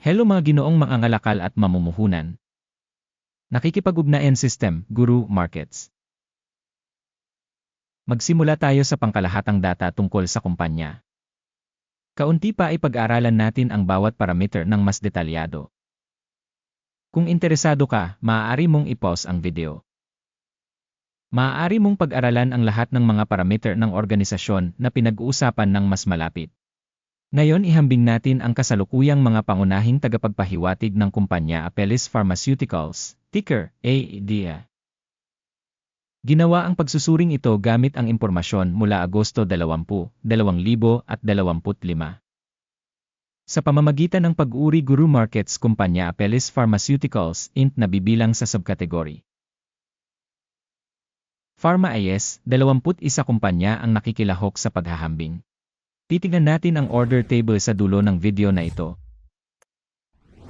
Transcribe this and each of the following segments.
Hello mga ginoong mangangalakal at mamumuhunan. Nakikipag-ugnayan system, Guru Markets. Magsimula tayo sa pangkalahatang data tungkol sa kumpanya. Kaunti pa ay pag-aralan natin ang bawat parameter ng mas detalyado. Kung interesado ka, maaari mong i-pause ang video. Maaari mong pag-aralan ang lahat ng mga parameter ng organisasyon na pinag-uusapan ng mas malapit. Ngayon ihambing natin ang kasalukuyang mga pangunahing tagapagpahiwatig ng kumpanya Apellis Pharmaceuticals, ticker ADA. Ginawa ang pagsusuring ito gamit ang impormasyon mula Agosto 20, 2025. Sa pamamagitan ng pag-uri Guru Markets kumpanya Apellis Pharmaceuticals Inc. na bibilang sa subkategory. Pharma IS, 21 kumpanya ang nakikilahok sa paghahambing. Titingnan natin ang order table sa dulo ng video na ito.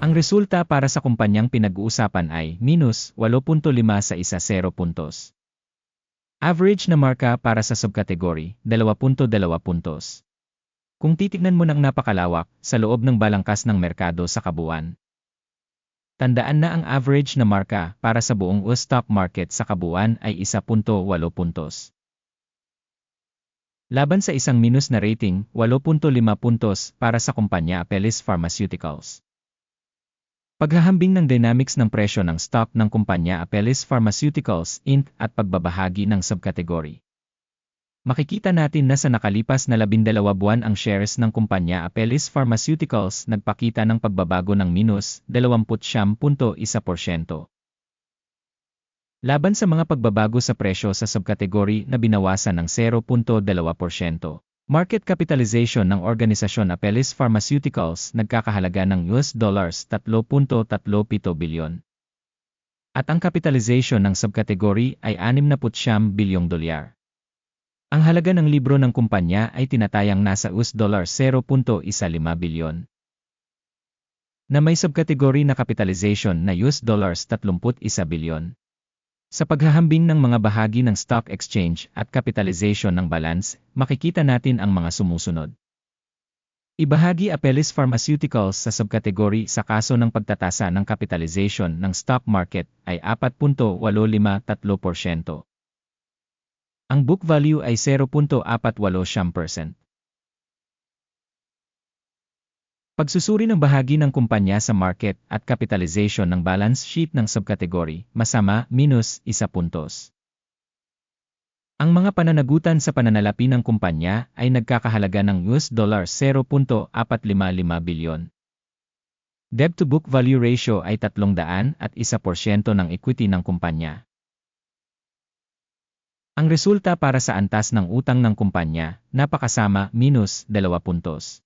Ang resulta para sa kumpanyang pinag-uusapan ay minus 8.5 sa isa 0 puntos. Average na marka para sa subkategory, 2.2 puntos. Kung titignan mo ng napakalawak sa loob ng balangkas ng merkado sa kabuuan, Tandaan na ang average na marka para sa buong US stock market sa kabuuan ay 1.8 puntos. Laban sa isang minus na rating, 8.5 puntos para sa kumpanya Apellis Pharmaceuticals. Paghahambing ng dynamics ng presyo ng stock ng kumpanya Apellis Pharmaceuticals Inc. at pagbabahagi ng subkategory. Makikita natin na sa nakalipas na labindalawa buwan ang shares ng kumpanya Apellis Pharmaceuticals nagpakita ng pagbabago ng minus 20.1%. Laban sa mga pagbabago sa presyo sa subkategory na binawasan ng 0.2%. Market capitalization ng organisasyon Apellis Pharmaceuticals nagkakahalaga ng US dollars 3.37 bilyon. At ang capitalization ng subkategory ay 69 bilyong dolyar. Ang halaga ng libro ng kumpanya ay tinatayang nasa US dollar 0.15 bilyon. Na may subkategory na capitalization na US dollars 31 bilyon. Sa paghahambing ng mga bahagi ng stock exchange at capitalization ng balance, makikita natin ang mga sumusunod. Ibahagi Apellis Pharmaceuticals sa subkategory sa kaso ng pagtatasa ng capitalization ng stock market ay 4.853%. Ang book value ay 0.48%. Pagsusuri ng bahagi ng kumpanya sa market at capitalization ng balance sheet ng subkategory, masama, minus, isa puntos. Ang mga pananagutan sa pananalapi ng kumpanya ay nagkakahalaga ng US dollar 0.455 bilyon. Debt to book value ratio ay 300 at 1% ng equity ng kumpanya. Ang resulta para sa antas ng utang ng kumpanya, napakasama, minus 2 puntos.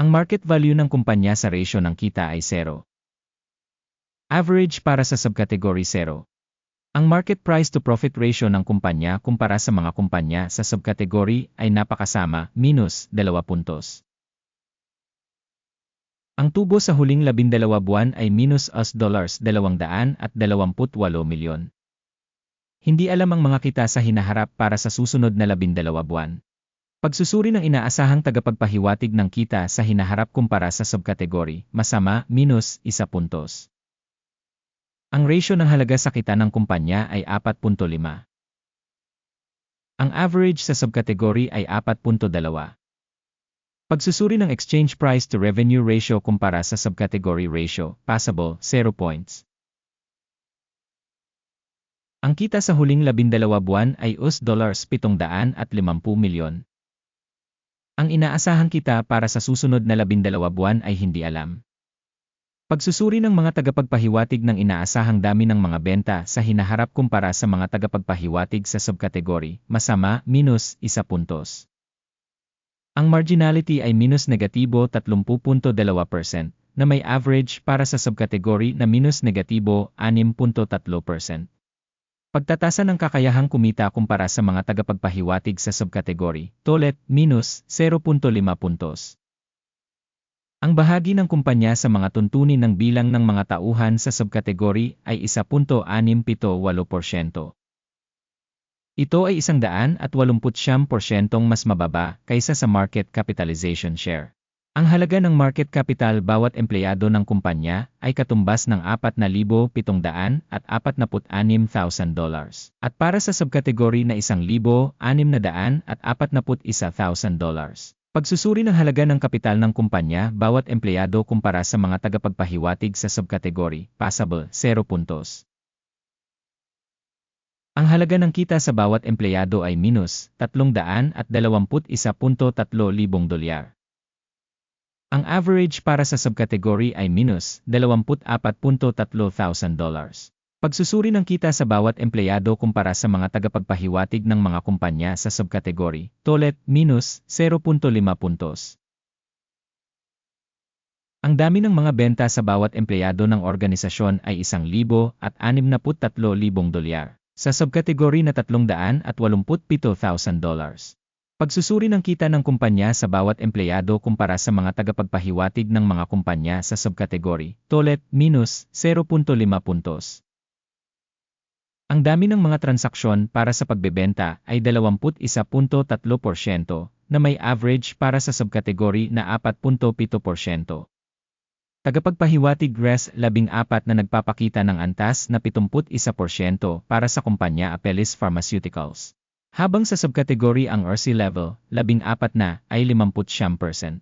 Ang market value ng kumpanya sa ratio ng kita ay 0. Average para sa subcategory 0. Ang market price to profit ratio ng kumpanya kumpara sa mga kumpanya sa subcategory ay napakasama, minus 2 puntos. Ang tubo sa huling 12 buwan ay minus US dollars 228 milyon. Hindi alam ang mga kita sa hinaharap para sa susunod na labindalawa buwan. Pagsusuri ng inaasahang tagapagpahiwatig ng kita sa hinaharap kumpara sa subkategory, masama, minus, isa puntos. Ang ratio ng halaga sa kita ng kumpanya ay 4.5. Ang average sa subkategory ay 4.2. Pagsusuri ng exchange price to revenue ratio kumpara sa subcategory ratio, passable, 0 points. Ang kita sa huling labindalawa buwan ay US dollars 750 milyon. Ang inaasahang kita para sa susunod na labindalawa buwan ay hindi alam. Pagsusuri ng mga tagapagpahiwatig ng inaasahang dami ng mga benta sa hinaharap kumpara sa mga tagapagpahiwatig sa subkategory, masama, minus, isa puntos. Ang marginality ay minus negatibo 30.2% na may average para sa subkategory na minus negatibo 6.3%. Pagtatasa ng kakayahang kumita kumpara sa mga tagapagpahiwatig sa subkategory, tolet, minus 0.5 puntos. Ang bahagi ng kumpanya sa mga tuntunin ng bilang ng mga tauhan sa subkategory ay 1.678%. Ito ay 189% mas mababa kaysa sa market capitalization share. Ang halaga ng market capital bawat empleyado ng kumpanya ay katumbas ng 4,700 at 46,000 dollars. At para sa subkategory na 1,600 at 41,000 dollars. Pagsusuri ng halaga ng kapital ng kumpanya bawat empleyado kumpara sa mga tagapagpahiwatig sa subkategory, passable, 0 puntos. Ang halaga ng kita sa bawat empleyado ay minus 321.3 libong dolyar. Ang average para sa subkategory ay minus 24.3 thousand dollars. Pagsusuri ng kita sa bawat empleyado kumpara sa mga tagapagpahiwatig ng mga kumpanya sa subkategory, tolet, minus 0.5 puntos. Ang dami ng mga benta sa bawat empleyado ng organisasyon ay 1,000 at 63,000 dolyar. Sa subkategory na 387,000 dollars. Pagsusuri ng kita ng kumpanya sa bawat empleyado kumpara sa mga tagapagpahiwatig ng mga kumpanya sa subkategory, tolet, minus 0.5 puntos. Ang dami ng mga transaksyon para sa pagbebenta ay 21.3% na may average para sa subkategory na 4.7%. Tagapagpahiwatig RES 14 na nagpapakita ng antas na 71% para sa kumpanya Apellis Pharmaceuticals. Habang sa subkategory ang RC level, 14 na ay 50%.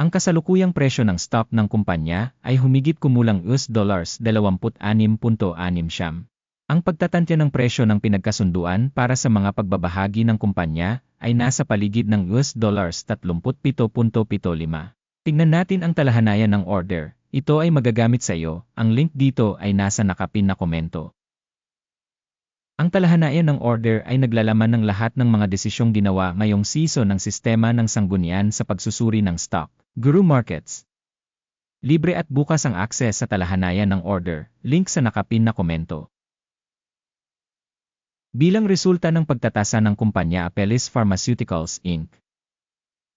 Ang kasalukuyang presyo ng stock ng kumpanya ay humigit kumulang US dollars 26.6 siyam. Ang pagtatantya ng presyo ng pinagkasunduan para sa mga pagbabahagi ng kumpanya ay nasa paligid ng US dollars 37.75. Tingnan natin ang talahanayan ng order. Ito ay magagamit sa iyo. Ang link dito ay nasa nakapin na komento. Ang talahanayan ng order ay naglalaman ng lahat ng mga desisyong ginawa ngayong season ng sistema ng sanggunian sa pagsusuri ng stock. Guru Markets Libre at bukas ang akses sa talahanayan ng order, link sa nakapin na komento. Bilang resulta ng pagtatasa ng kumpanya Apellis Pharmaceuticals Inc.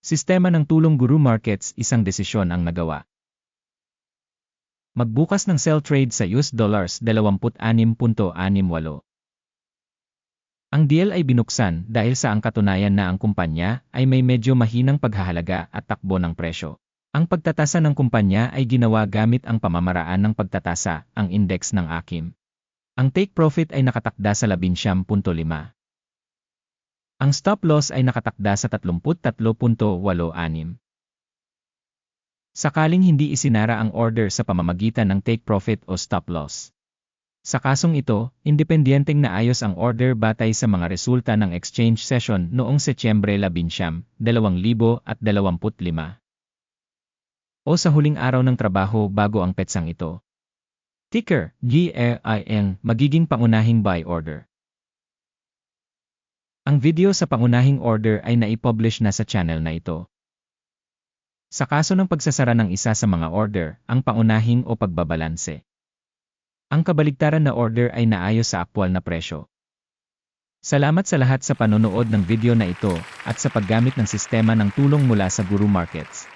Sistema ng tulong Guru Markets isang desisyon ang nagawa. Magbukas ng sell trade sa US dollars 26.68. Ang deal ay binuksan dahil sa ang katunayan na ang kumpanya ay may medyo mahinang paghahalaga at takbo ng presyo. Ang pagtatasa ng kumpanya ay ginawa gamit ang pamamaraan ng pagtatasa, ang index ng AKIM. Ang take profit ay nakatakda sa 11.5. Ang stop loss ay nakatakda sa 33.86. Sakaling hindi isinara ang order sa pamamagitan ng take profit o stop loss. Sa kasong ito, independenteng naayos ang order batay sa mga resulta ng exchange session noong Setyembre 11, 2025. O sa huling araw ng trabaho bago ang petsang ito. Ticker, GRIN, magiging pangunahing buy order. Ang video sa pangunahing order ay naipublish na sa channel na ito. Sa kaso ng pagsasara ng isa sa mga order, ang pangunahing o pagbabalanse. Ang kabaligtaran na order ay naayos sa aktwal na presyo. Salamat sa lahat sa panonood ng video na ito at sa paggamit ng sistema ng tulong mula sa Guru Markets.